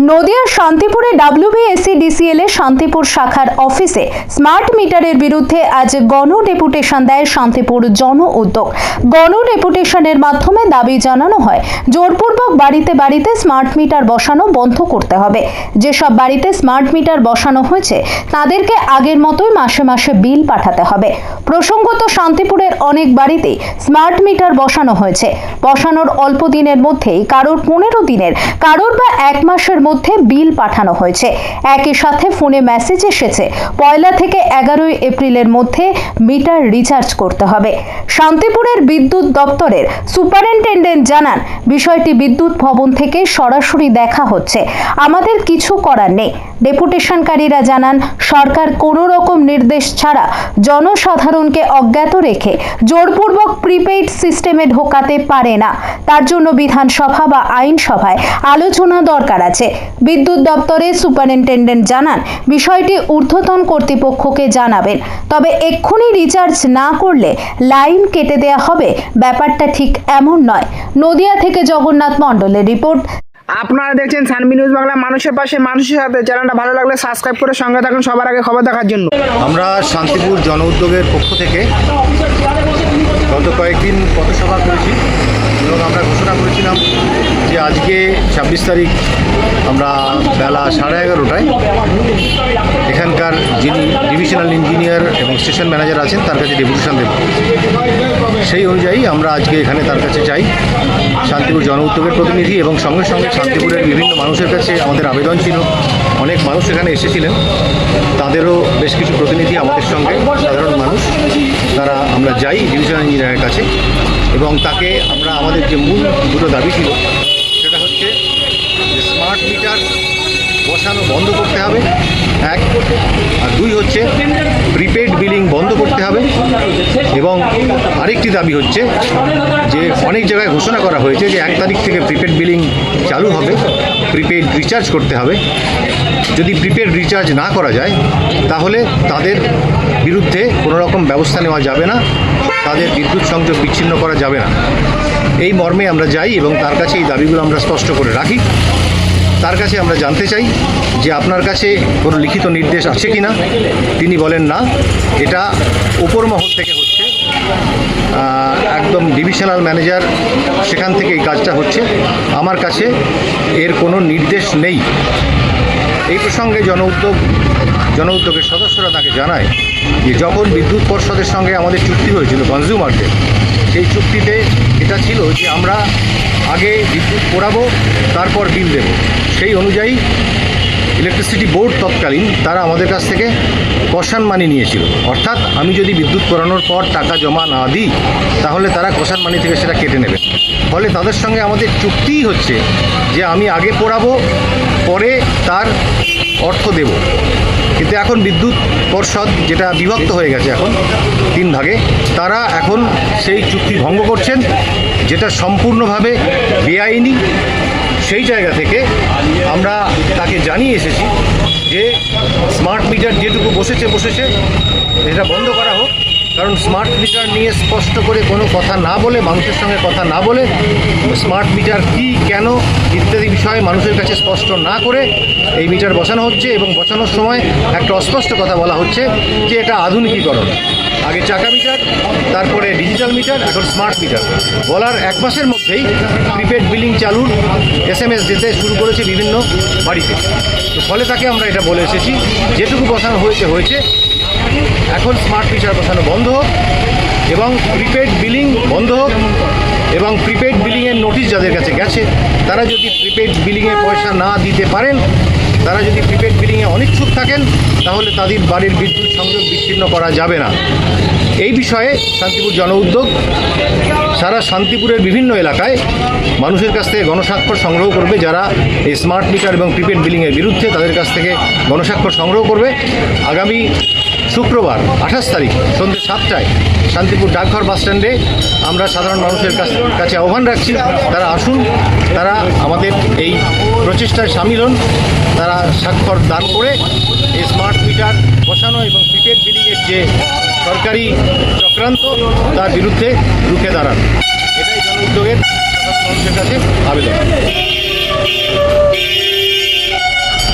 নদিয়ার শান্তিপুরে ডাব্লিউবিএসসি এর শান্তিপুর শাখার অফিসে স্মার্ট মিটারের বিরুদ্ধে আজ গণ ডেপুটেশন দেয় শান্তিপুর জন উদ্যোগ। গণ ডেপুটেশনের মাধ্যমে দাবি জানানো হয়, জোরপূর্বক বাড়িতে বাড়িতে স্মার্ট মিটার বসানো বন্ধ করতে হবে। যেসব বাড়িতে স্মার্ট মিটার বসানো হয়েছে, তাদেরকে আগের মতোই মাসে মাসে বিল পাঠাতে হবে। প্রসঙ্গত শান্তিপুরের অনেক বাড়িতেই স্মার্ট মিটার বসানো হয়েছে। বসানোর অল্প দিনের মধ্যেই কারোর পনেরো দিনের, কারোর বা এক মাসের মধ্যে বিল পাঠানো হয়েছে। একই সাথে ফোনে মেসেজ এসেছে, পয়লা থেকে এগারোই এপ্রিলের মধ্যে মিটার রিচার্জ করতে হবে। শান্তিপুরের বিদ্যুৎ দপ্তরের সুপারিনটেন্ডেন্ট জানান, বিষয়টি বিদ্যুৎ ভবন থেকে সরাসরি দেখা হচ্ছে। আমাদের কিছু করার নেই। ডেপুটেশনকারীরা জানান, সরকার কোনো রকম নির্দেশ ছাড়া জনসাধারণকে অজ্ঞাত রেখে জোরপূর্বক প্রিপেইড সিস্টেমে ঢোকাতে পারে না। তার জন্য বিধানসভা বা আইনসভায় আলোচনা দরকার আছে। বিদ্যুৎ দপ্তরের সুপারিনটেন্ডেন্ট জানান বিষয়টি ঊর্ধ্বতন কর্তৃপক্ষকে জানাবেন। তবে এক্ষুনি রিচার্জ না করলে লাইন কেটে দেয়া হবে। ব্যাপারটা ঠিক এমন নয়। নদিয়া থেকে জগন্নাথ মণ্ডলের রিপোর্ট। আপনারা দেখছেন সানবি নিউজ বাংলা। মানুষের পাশে মানুষের সাথে। চ্যানেলটা ভালো লাগলে সাবস্ক্রাইব করে সঙ্গে থাকুন সবার আগে খবর দেখার জন্য। আমরা শান্তিপুর জন উদ্যোগের পক্ষ থেকে গত কয়েকদিন পথসভা করেছি এবং আমরা ঘোষণা করেছিলাম যে আজকে ছাব্বিশ তারিখ আমরা বেলা সাড়ে এগারোটায় এখানকার যিনি ডিভিশনাল ইঞ্জিনিয়ার এবং স্টেশন ম্যানেজার আছেন, তার কাছে ডেপুটেশন দেব। সেই অনুযায়ী আমরা আজকে এখানে তার কাছে যাই। শান্তিপুর জন উদ্যোগের প্রতিনিধি এবং সঙ্গে সঙ্গে শান্তিপুরের বিভিন্ন মানুষের কাছে আমাদের আবেদন ছিল। অনেক মানুষ এখানে এসেছিলেন। তাদেরও বেশ কিছু প্রতিনিধি আমাদের সঙ্গে, সাধারণ মানুষ। তারা আমরা যাই ডিভিশনাল ইঞ্জিনিয়ারের কাছে এবং তাকে আমরা আমাদের যে মূল দুটো দাবি ছিল, সেটা হচ্ছে স্মার্ট মিটার বসানো বন্ধ করতে হবে এক আর দুই হচ্ছে প্রিপেড বিলিং বন্ধ করতে হবে এবং আরেকটি দাবি হচ্ছে যে অনেক জায়গায় ঘোষণা করা হয়েছে যে এক তারিখ থেকে প্রিপেড বিলিং চালু হবে, প্রিপেড রিচার্জ করতে হবে। যদি প্রিপেড রিচার্জ না করা যায়, তাহলে তাদের বিরুদ্ধে কোনো রকম ব্যবস্থা নেওয়া যাবে না, তাদের বিদ্যুৎ সংযোগ বিচ্ছিন্ন করা যাবে না। এই মর্মে আমরা যাই এবং তার কাছে এই দাবিগুলো আমরা স্পষ্ট করে রাখি। তার কাছে আমরা জানতে চাই যে আপনার কাছে কোনো লিখিত নির্দেশ আছে কি না তিনি বলেন, না, এটা উপর মহল থেকে হচ্ছে। একদম ডিভিশনাল ম্যানেজার সেখান থেকে এই কাজটা হচ্ছে। আমার কাছে এর কোনো নির্দেশ নেই। এই প্রসঙ্গে জন উদ্যোগ, জন উদ্যোগের সদস্যরা তাকে জানায় যে, যখন বিদ্যুৎ পর্ষদের সঙ্গে আমাদের চুক্তি হয়েছিল কনজিউমারদের, সেই চুক্তিতে এটা ছিল যে, আমরা আগে বিদ্যুৎ পোড়াবো, তারপর বিল দেব। সেই অনুযায়ী ইলেকট্রিসিটি বোর্ড তৎকালীন তারা আমাদের কাছ থেকে কষান মানি নিয়েছিল। অর্থাৎ আমি যদি বিদ্যুৎ করানোর পর টাকা জমা না দিই, তাহলে তারা কষান মানি থেকে সেটা কেটে নেবে। ফলে তাদের সঙ্গে আমাদের চুক্তিই হচ্ছে যে আমি আগে পোড়াবো, পরে তার অর্থ দেব। কিন্তু এখন বিদ্যুৎ পর্ষদ যেটা বিভক্ত হয়ে গেছে এখন, তিন ভাগে, তারা এখন সেই চুক্তি ভঙ্গ করছেন, যেটা সম্পূর্ণভাবে বেআইনি। সেই জায়গা থেকে আমরা তাকে জানিয়ে এসেছি যে স্মার্ট মিটার যেটুকু বসেছে বসেছে এটা বন্ধ করা হোক। কারণ স্মার্ট মিটার নিয়ে স্পষ্ট করে কোনো কথা না বলে, মানুষের সঙ্গে কথা না বলে স্মার্ট মিটার কি, কেন ইত্যাদি বিষয়ে মানুষের কাছে স্পষ্ট না করে এই মিটার বসানো হচ্ছে এবং বসানোর সময় একটা অস্পষ্ট কথা বলা হচ্ছে যে এটা আধুনিকীকরণ। আগে চাকা মিটার তারপরে ডিজিটাল মিটার এখন স্মার্ট মিটার বলার এক মাসের মধ্যেই প্রিপেড বিলিং চালুর এস এম এস দিতে শুরু করেছে বিভিন্ন বাড়িতে। তো ফলে তাকে আমরা এটা বলে এসেছি, যেটুকু বসানো হয়েছে হয়েছে মিটার বসানো বন্ধ হোক এবং প্রিপেড বিলিং বন্ধ হোক এবং প্রিপেড বিলিংয়ের নোটিশ যাদের কাছে গেছে, তারা যদি প্রিপেড বিলিংয়ে পয়সা না দিতে পারেন, তারা যদি প্রিপেড বিলিংয়ে অনিচ্ছুক থাকেন, তাহলে তাদের বাড়ির বিদ্যুৎ সংযোগ বিচ্ছিন্ন করা যাবে না। এই বিষয়ে শান্তিপুর জন উদ্যোগ সারা শান্তিপুরের বিভিন্ন এলাকায় মানুষের কাছ থেকে গণস্বাক্ষর সংগ্রহ করবে, যারা এই স্মার্ট মিটার এবং প্রিপেড বিলিংয়ের বিরুদ্ধে তাদের কাছ থেকে গণস্বাক্ষর সংগ্রহ করবে। আগামী শুক্রবার, আঠাশ তারিখ, সন্ধ্যে সাতটায় শান্তিপুর ডাকঘর বাস স্ট্যান্ডে আমরা সাধারণ মানুষের কাছে আহ্বান রাখছি, তারা আসুন, তারা আমাদের এই প্রচেষ্টায় সামিল হন, তারা স্বাক্ষর দান করে এই স্মার্ট মিটার বসানো এবং প্রিপেড বিলিংয়ের যে সরকারি চক্রান্ত তার বিরুদ্ধে রুখে দাঁড়ান। এটাই জনউদ্যোগের মানুষের কাছে আবেদন।